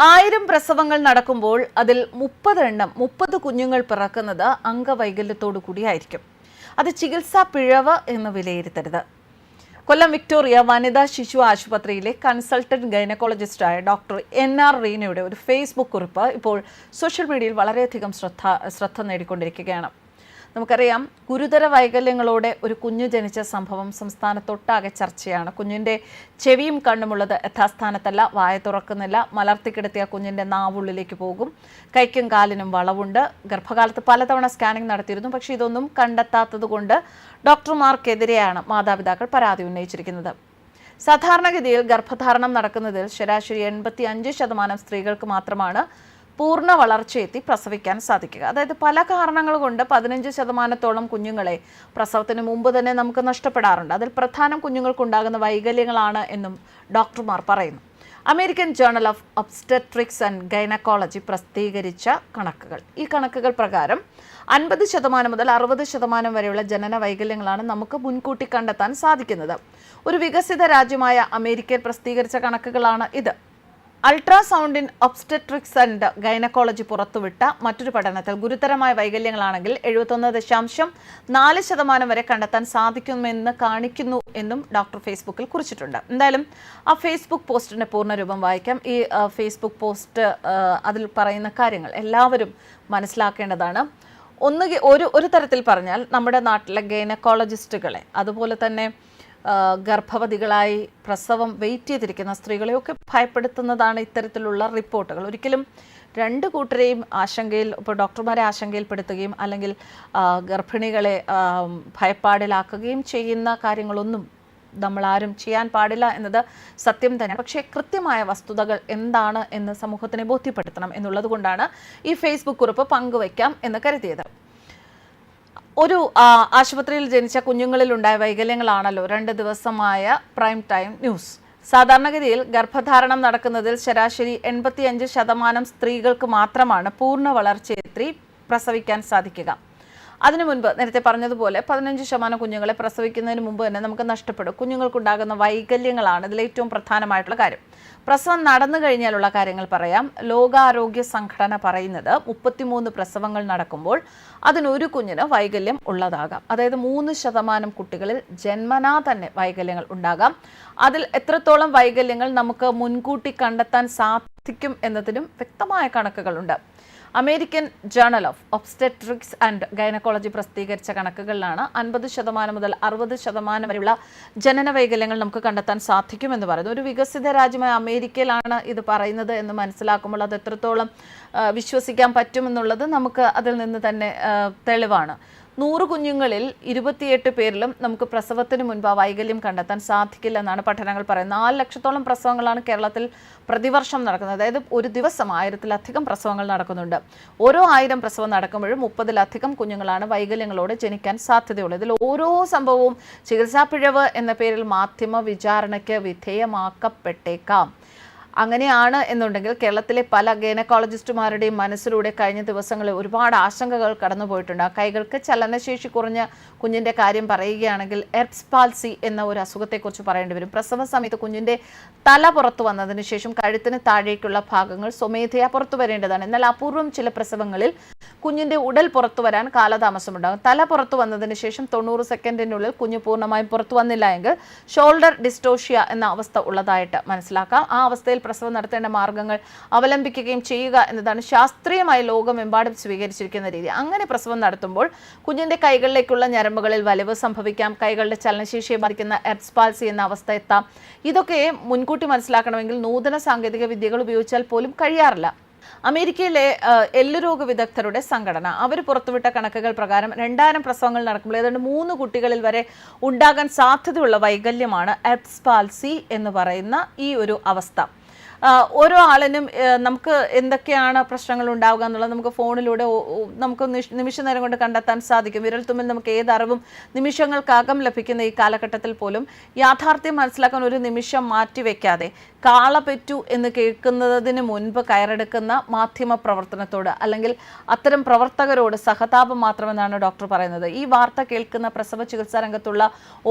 ആയിരം പ്രസവങ്ങൾ നടക്കുമ്പോൾ അതിൽ മുപ്പത് എണ്ണം മുപ്പത് കുഞ്ഞുങ്ങൾ പിറക്കുന്നത് അംഗവൈകല്യത്തോടു കൂടിയായിരിക്കും. അത് ചികിത്സാ പിഴവ് എന്ന് വിലയിരുത്തരുത്. കൊല്ലം വിക്ടോറിയ വനിതാ ശിശു ആശുപത്രിയിലെ കൺസൾട്ടന്റ് ഗൈനക്കോളജിസ്റ്റായ ഡോക്ടർ എൻ ആർ റീനയുടെ ഒരു ഫേസ്ബുക്ക് കുറിപ്പ് ഇപ്പോൾ സോഷ്യൽ മീഡിയയിൽ വളരെയധികം ശ്രദ്ധ ശ്രദ്ധ നേടിക്കൊണ്ടിരിക്കുകയാണ്. നമുക്കറിയാം ഗുരുതര വൈകല്യങ്ങളോടെ ഒരു കുഞ്ഞു ജനിച്ച സംഭവം സംസ്ഥാനത്തൊട്ടാകെ ചർച്ചയാണ്. കുഞ്ഞിന്റെ ചെവിയും കണ്ണുമുള്ളത് യഥാസ്ഥാനത്തല്ല വായ തുറക്കുന്നില്ല. മലർത്തിക്കിടത്തിയ കുഞ്ഞിന്റെ നാവുള്ളിലേക്ക് പോകും. കൈക്കും കാലിനും വളവുണ്ട്. ഗർഭകാലത്ത് പലതവണ സ്കാനിംഗ് നടത്തിയിരുന്നു. പക്ഷേ ഇതൊന്നും കണ്ടെത്താത്തതുകൊണ്ട് ഡോക്ടർമാർക്കെതിരെയാണ് മാതാപിതാക്കൾ പരാതി ഉന്നയിച്ചിരിക്കുന്നത്. സാധാരണഗതിയിൽ ഗർഭധാരണം നടക്കുന്നതിൽ ശരാശരി എൺപത്തി അഞ്ച് ശതമാനം സ്ത്രീകൾക്ക് മാത്രമാണ് പൂർണ വളർച്ചയെത്തി പ്രസവിക്കാൻ സാധിക്കുക. അതായത് പല കാരണങ്ങൾ കൊണ്ട് പതിനഞ്ച് ശതമാനത്തോളം കുഞ്ഞുങ്ങളെ പ്രസവത്തിന് മുമ്പ് തന്നെ നമുക്ക് നഷ്ടപ്പെടാറുണ്ട്. അതിൽ പ്രധാനം കുഞ്ഞുങ്ങൾക്കുണ്ടാകുന്ന വൈകല്യങ്ങളാണ് എന്നും ഡോക്ടർമാർ പറയുന്നു. American journal of obstetrics and gynaecology പ്രസിദ്ധീകരിച്ച കണക്കുകൾ. ഈ കണക്കുകൾ പ്രകാരം അൻപത് ശതമാനം മുതൽ അറുപത് ശതമാനം വരെയുള്ള ജനന വൈകല്യങ്ങളാണ് നമുക്ക് മുൻകൂട്ടി കണ്ടെത്താൻ സാധിക്കുന്നത്. ഒരു വികസിത രാജ്യമായ അമേരിക്കയിൽ പ്രസിദ്ധീകരിച്ച കണക്കുകളാണ് ഇത്. അൾട്രാസൗണ്ടിൻ ഒബ്സ്റ്റട്രിക്സ് ആൻഡ് ഗൈനക്കോളജി പുറത്തുവിട്ട മറ്റൊരു പഠനത്തിൽ ഗുരുതരമായ വൈകല്യങ്ങളാണെങ്കിൽ എഴുപത്തൊന്ന് ദശാംശം നാല് ശതമാനം വരെ കണ്ടെത്താൻ സാധിക്കുമെന്ന് കാണിക്കുന്നു എന്നും ഡോക്ടർ ഫേസ്ബുക്കിൽ കുറിച്ചിട്ടുണ്ട്. എന്തായാലും ആ ഫേസ്ബുക്ക് പോസ്റ്റിന്റെ പൂർണരൂപം വായിക്കാം. ഈ ഫേസ്ബുക്ക് പോസ്റ്റ് അതിൽ പറയുന്ന കാര്യങ്ങൾ എല്ലാവരും മനസ്സിലാക്കേണ്ടതാണ്. ഒന്നുകിൽ ഒരു ഒരു തരത്തിൽ പറഞ്ഞാൽ നമ്മുടെ നാട്ടിലെ ഗൈനക്കോളജിസ്റ്റുകളെ അതുപോലെ തന്നെ ഗർഭവതികളായി പ്രസവം വെയിറ്റ് ചെയ്തിരിക്കുന്ന സ്ത്രീകളെയൊക്കെ ഭയപ്പെടുത്തുന്നതാണ് ഇത്തരത്തിലുള്ള റിപ്പോർട്ടുകൾ. ഒരിക്കലും രണ്ട് കൂട്ടരെയും ആശങ്കയിൽ ഇപ്പോൾ ഡോക്ടർമാരെ ആശങ്കയിൽപ്പെടുത്തുകയും അല്ലെങ്കിൽ ഗർഭിണികളെ ഭയപ്പാടിലാക്കുകയും ചെയ്യുന്ന കാര്യങ്ങളൊന്നും നമ്മൾ ആരും ചെയ്യാൻ പാടില്ല എന്നത് സത്യം തന്നെ പക്ഷേ കൃത്യമായ വസ്തുതകൾ എന്താണ് എന്ന് സമൂഹത്തിനെ ബോധ്യപ്പെടുത്തണം എന്നുള്ളത് കൊണ്ടാണ് ഈ ഫേസ്ബുക്ക് കുറിപ്പ് പങ്കുവയ്ക്കാം എന്ന് കരുതിയത്. ഒരു ആശുപത്രിയിൽ ജനിച്ച കുഞ്ഞുങ്ങളിൽ ഉണ്ടായ വൈകല്യങ്ങളാണല്ലോ രണ്ട് ദിവസമായ പ്രൈം ടൈം ന്യൂസ്. സാധാരണഗതിയിൽ ഗർഭധാരണം നടക്കുന്നതിൽ ശരാശരി എൺപത്തിയഞ്ച് ശതമാനം സ്ത്രീകൾക്ക് മാത്രമാണ് പൂർണ വളർച്ചയെത്തി പ്രസവിക്കാൻ സാധിക്കുക. അതിനു മുൻപ് നേരത്തെ പറഞ്ഞതുപോലെ പതിനഞ്ച് ശതമാനം കുഞ്ഞുങ്ങളെ പ്രസവിക്കുന്നതിന് മുമ്പ് തന്നെ നമുക്ക് നഷ്ടപ്പെടും. കുഞ്ഞുങ്ങൾക്കുണ്ടാകുന്ന വൈകല്യങ്ങളാണ് ഇതിൽ ഏറ്റവും പ്രധാനമായിട്ടുള്ള കാര്യം. പ്രസവം നടന്നു കഴിഞ്ഞാലുള്ള കാര്യങ്ങൾ പറയാം. ലോകാരോഗ്യ സംഘടന പറയുന്നത് മുപ്പത്തിമൂന്ന് പ്രസവങ്ങൾ നടക്കുമ്പോൾ അതിനൊരു കുഞ്ഞിന് വൈകല്യം ഉള്ളതാകാം. അതായത് മൂന്ന് ശതമാനം കുട്ടികളിൽ ജന്മനാ തന്നെ വൈകല്യങ്ങൾ ഉണ്ടാകാം. അതിൽ എത്രത്തോളം വൈകല്യങ്ങൾ നമുക്ക് മുൻകൂട്ടി കണ്ടെത്താൻ സാധിക്കും എന്നതിനും വ്യക്തമായ കണക്കുകളുണ്ട്. American journal of obstetrics and gynaecology പ്രസിദ്ധീകരിച്ച കണക്കുകളിലാണ് അൻപത് ശതമാനം മുതൽ അറുപത് ശതമാനം വരെയുള്ള ജനന വൈകല്യങ്ങൾ നമുക്ക് കണ്ടെത്താൻ സാധിക്കുമെന്ന് പറയുന്നു ഒരു വികസിത രാജ്യമായ അമേരിക്കയിലാണ് ഇത് പറയുന്നത് എന്ന് മനസ്സിലാക്കുമ്പോൾ അത് എത്രത്തോളം വിശ്വസിക്കാൻ പറ്റുമെന്നുള്ളത് നമുക്ക് അതിൽ നിന്ന് തന്നെ തെളിവാണ്. നൂറ് കുഞ്ഞുങ്ങളിൽ ഇരുപത്തിയെട്ട് പേരിലും നമുക്ക് പ്രസവത്തിന് മുൻപ് വൈകല്യം കണ്ടെത്താൻ സാധിക്കില്ല എന്നാണ് പഠനങ്ങൾ പറയുന്നത്. നാല് ലക്ഷത്തോളം പ്രസവങ്ങളാണ് കേരളത്തിൽ പ്രതിവർഷം നടക്കുന്നത്. അതായത് ഒരു ദിവസം ആയിരത്തിലധികം പ്രസവങ്ങൾ നടക്കുന്നുണ്ട്. ഓരോ ആയിരം പ്രസവം നടക്കുമ്പോഴും മുപ്പതിലധികം കുഞ്ഞുങ്ങളാണ് വൈകല്യങ്ങളോടെ ജനിക്കാൻ സാധ്യതയുള്ളത്. ഇതിൽ ഓരോ സംഭവവും ചികിത്സാ പിഴവ് എന്ന പേരിൽ മാധ്യമ വിചാരണയ്ക്ക് വിധേയമാക്കപ്പെട്ടേക്കാം. അങ്ങനെയാണ് എന്നുണ്ടെങ്കിൽ കേരളത്തിലെ പല ഗൈനക്കോളജിസ്റ്റുമാരുടെയും മനസ്സിലൂടെ കഴിഞ്ഞ ദിവസങ്ങളിൽ ഒരുപാട് ആശങ്കകൾ കടന്നുപോയിട്ടുണ്ട്. കൈകൾക്ക് ചലനശേഷി കുറഞ്ഞ കുഞ്ഞിന്റെ കാര്യം പറയുകയാണെങ്കിൽ എർപ്സ് പാൽസി എന്ന ഒരു അസുഖത്തെക്കുറിച്ച് പറയേണ്ടി വരും. പ്രസവ സമയത്ത് കുഞ്ഞിന്റെ തല പുറത്തു വന്നതിന് ശേഷം കഴുത്തിന് താഴേക്കുള്ള ഭാഗങ്ങൾ സ്വമേധയാ പുറത്തു വരേണ്ടതാണ്. എന്നാൽ അപൂർവം ചില പ്രസവങ്ങളിൽ കുഞ്ഞിന്റെ ഉടൽ പുറത്തു വരാൻ കാലതാമസമുണ്ടാകും. തല പുറത്തു വന്നതിന് ശേഷം തൊണ്ണൂറ് സെക്കൻഡിനുള്ളിൽ കുഞ്ഞ് പൂർണമായും പുറത്തു വന്നില്ല എങ്കിൽ ഷോൾഡർ ഡിസ്റ്റോഷ്യ എന്ന അവസ്ഥ ഉള്ളതായിട്ട് മനസ്സിലാക്കാം. ആ അവസ്ഥയിൽ പ്രസവം നടത്തേണ്ട മാർഗങ്ങൾ അവലംബിക്കുകയും ചെയ്യുക എന്നതാണ് ശാസ്ത്രീയമായി ലോകമെമ്പാടും സ്വീകരിച്ചിരിക്കുന്ന രീതി. അങ്ങനെ പ്രസവം നടത്തുമ്പോൾ കുഞ്ഞിന്റെ കൈകളിലേക്കുള്ള ഞരമ്പുകളിൽ വലിവ് സംഭവിക്കാം. കൈകളുടെ ചലനശേഷിയെ ബാധിക്കുന്ന എർസ്പാൽസി എന്ന അവസ്ഥ എത്താം. ഇതൊക്കെ മുൻകൂട്ടി മനസ്സിലാക്കണമെങ്കിൽ നൂതന സാങ്കേതിക വിദ്യകൾ ഉപയോഗിച്ചാൽ പോലും കഴിയാറില്ല. അമേരിക്കയിലെ എല്ലു രോഗ വിദഗ്ധരുടെ സംഘടന. അവർ പുറത്തുവിട്ട കണക്കുകൾ പ്രകാരം രണ്ടായിരം പ്രസവങ്ങൾ നടക്കുമ്പോൾ ഏതാണ്ട് മൂന്ന് കുട്ടികളിൽ വരെ ഉണ്ടാകാൻ സാധ്യതയുള്ള വൈകല്യമാണ് എപ്സ് പാൽസി എന്ന് പറയുന്ന ഈ ഒരു അവസ്ഥ. ഓരോ ആളിനും നമുക്ക് എന്തൊക്കെയാണ് പ്രശ്നങ്ങൾ ഉണ്ടാവുക എന്നുള്ളത് നമുക്ക് ഫോണിലൂടെ നമുക്ക് നിമിഷ നേരം കൊണ്ട് കണ്ടെത്താൻ സാധിക്കും. വിരൽത്തുമ്പിൽ നമുക്ക് ഏത് അറിവും നിമിഷങ്ങൾക്കകം ലഭിക്കുന്ന ഈ കാലഘട്ടത്തിൽ പോലും യാഥാർത്ഥ്യം മനസ്സിലാക്കാൻ ഒരു നിമിഷം മാറ്റിവെക്കാതെ കാള പെറ്റു എന്ന് കേൾക്കുന്നതിന് മുൻപ് കയറെടുക്കുന്ന മാധ്യമ പ്രവർത്തനത്തോട് അല്ലെങ്കിൽ അത്തരം പ്രവർത്തകരോട് സഹതാപം മാത്രമെന്നാണ് ഡോക്ടർ പറയുന്നത്. ഈ വാർത്ത കേൾക്കുന്ന പ്രസവ ചികിത്സാ രംഗത്തുള്ള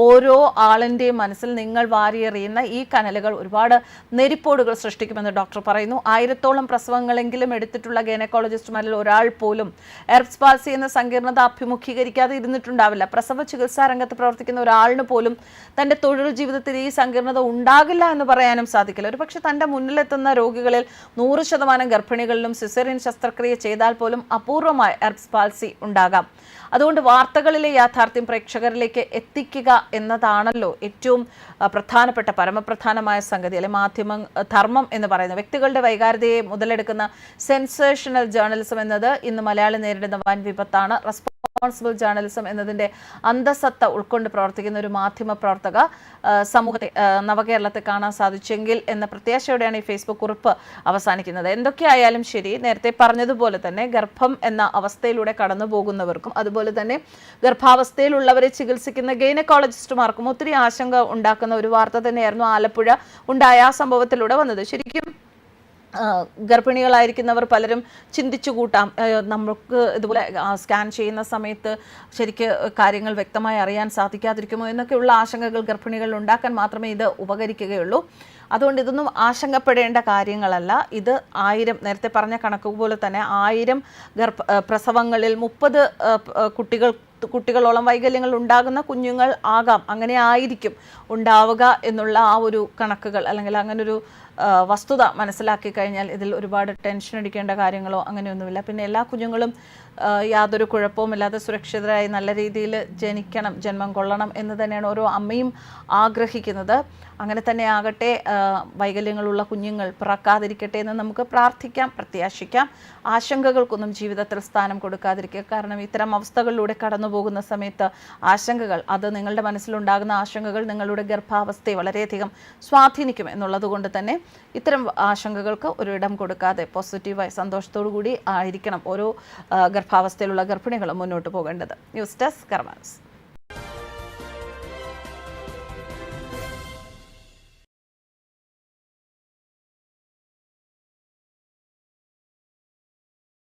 ഓരോ ആളിന്റെയും മനസ്സിൽ നിങ്ങൾ വാരിയെറിയുന്ന ഈ കനലുകൾ ഒരുപാട് നെരിപ്പോടുകൾ സൃഷ്ടിക്കും സൃഷ്ടിക്കുമെന്ന് ഡോക്ടർ പറയുന്നു. ആയിരത്തോളം പ്രസവങ്ങളെങ്കിലും എടുത്തിട്ടുള്ള ഗൈനക്കോളജിസ്റ്റുമാരിൽ ഒരാൾ പോലും എർബ്സ് പാൽസി എന്ന സങ്കീർണത അഭിമുഖീകരിക്കാതെ ഇരുന്നിട്ടുണ്ടാവില്ല. പ്രസവ ചികിത്സാ രംഗത്ത് പ്രവർത്തിക്കുന്ന ഒരാളിന് പോലും തന്റെ തൊഴിൽ ജീവിതത്തിൽ ഈ സങ്കീർണത ഉണ്ടാകില്ല എന്ന് പറയാനും സാധിക്കില്ല. ഒരു പക്ഷേ തന്റെ മുന്നിലെത്തുന്ന രോഗികളിൽ നൂറ് ശതമാനം ഗർഭിണികളിലും സിസേറിയൻ ശസ്ത്രക്രിയ ചെയ്താൽ പോലും അപൂർവമായ എർബ്സ് പാൽസി ഉണ്ടാകാം. അതുകൊണ്ട് വാർത്തകളിലെ യാഥാർത്ഥ്യം പ്രേക്ഷകരിലേക്ക് എത്തിക്കുക എന്നതാണല്ലോ ഏറ്റവും പ്രധാനപ്പെട്ട പരമപ്രധാനമായ സംഗതി. അല്ലെ മാധ്യമ ആ, ധർമ്മം എന്ന് പറയുന്നത് വ്യക്തികളുടെ വൈകാരതയെ മുതലെടുക്കുന്ന സെൻസേഷണൽ ജേർണലിസം എന്നത് ഇന്ന് മലയാളി നേരിടുന്ന വൻ വിപത്താണ്. റെസ്പോൺസിബിൾ ജേർണലിസം എന്നതിന്റെ അന്തസത്ത ഉൾക്കൊണ്ട് പ്രവർത്തിക്കുന്ന ഒരു മാധ്യമ പ്രവർത്തക സമൂഹത്തെ നവകേരളത്തെ കാണാൻ സാധിച്ചെങ്കിൽ എന്ന പ്രത്യാശയോടെയാണ് ഈ ഫേസ്ബുക്ക് കുറിപ്പ് അവസാനിക്കുന്നത്. എന്തൊക്കെയായാലും ശരി നേരത്തെ പറഞ്ഞതുപോലെ തന്നെ ഗർഭം എന്ന അവസ്ഥയിലൂടെ കടന്നു പോകുന്നവർക്കും അതുപോലെ തന്നെ ഗർഭാവസ്ഥയിലുള്ളവരെ ചികിത്സിക്കുന്ന ഗൈനക്കോളജിസ്റ്റുമാർക്കും ഒത്തിരി ആശങ്ക ഉണ്ടാക്കുന്ന ഒരു വാർത്ത തന്നെയായിരുന്നു ആലപ്പുഴ ഉണ്ടായ ആ സംഭവത്തിലൂടെ വന്നത്. ശരിക്കും ഗർഭിണികളായിരിക്കുന്നവർ പലരും ചിന്തിച്ചു കൂട്ടാം. നമുക്ക് ഇതുപോലെ സ്കാൻ ചെയ്യുന്ന സമയത്ത് ശരിക്ക് കാര്യങ്ങൾ വ്യക്തമായി അറിയാൻ സാധിക്കാതിരിക്കുമോ എന്നൊക്കെയുള്ള ആശങ്കകൾ ഗർഭിണികൾ ഉണ്ടാക്കാൻ മാത്രമേ ഇത് ഉപകരിക്കുകയുള്ളൂ. അതുകൊണ്ട് ഇതൊന്നും ആശങ്കപ്പെടേണ്ട കാര്യങ്ങളല്ല. ഇത് ആയിരം നേരത്തെ പറഞ്ഞ കണക്ക് പോലെ തന്നെ ആയിരം ഗർഭ പ്രസവങ്ങളിൽ മുപ്പത് കുട്ടികൾ കുട്ടികളോളം വൈകല്യങ്ങൾ ഉണ്ടാകുന്ന കുഞ്ഞുങ്ങൾ ആകാം. അങ്ങനെ ആയിരിക്കും ഉണ്ടാവുക എന്നുള്ള ആ ഒരു കണക്കുകൾ അല്ലെങ്കിൽ അങ്ങനൊരു വസ്തുത മനസ്സിലാക്കി കഴിഞ്ഞാൽ ഇതിൽ ഒരുപാട് ടെൻഷൻ അടിക്കേണ്ട കാര്യങ്ങളോ അങ്ങനെയൊന്നുമില്ല. പിന്നെ എല്ലാ കുഞ്ഞുങ്ങളും യാതൊരു കുഴപ്പവുമില്ലാതെ സുരക്ഷിതരായി നല്ല രീതിയിൽ ജനിക്കണം ജന്മം കൊള്ളണം എന്ന് തന്നെയാണ് ഓരോ അമ്മയും ആഗ്രഹിക്കുന്നത്. അങ്ങനെ തന്നെ ആകട്ടെ വൈകല്യങ്ങളുള്ള കുഞ്ഞുങ്ങൾ പിറക്കാതിരിക്കട്ടെ എന്ന് നമുക്ക് പ്രാർത്ഥിക്കാം പ്രത്യാശിക്കാം. ആശങ്കകൾക്കൊന്നും ജീവിതത്തിൽ സ്ഥാനം കൊടുക്കാതിരിക്കുക. കാരണം ഇത്തരം അവസ്ഥകളിലൂടെ കടന്നു പോകുന്ന സമയത്ത് ആശങ്കകൾ അത് നിങ്ങളുടെ മനസ്സിലുണ്ടാകുന്ന ആശങ്കകൾ നിങ്ങളുടെ ഗർഭാവസ്ഥയെ വളരെയധികം സ്വാധീനിക്കും എന്നുള്ളത് കൊണ്ട് തന്നെ ഇത്തരം ആശങ്കകൾക്ക് ഒരു ഇടം കൊടുക്കാതെ പോസിറ്റീവായി സന്തോഷത്തോടു കൂടി ആയിരിക്കണം ഓരോ ഗർഭാവസ്ഥയിലുള്ള ഗർഭിണികളും മുന്നോട്ട് പോകേണ്ടത്. News desk കർമാൻസ്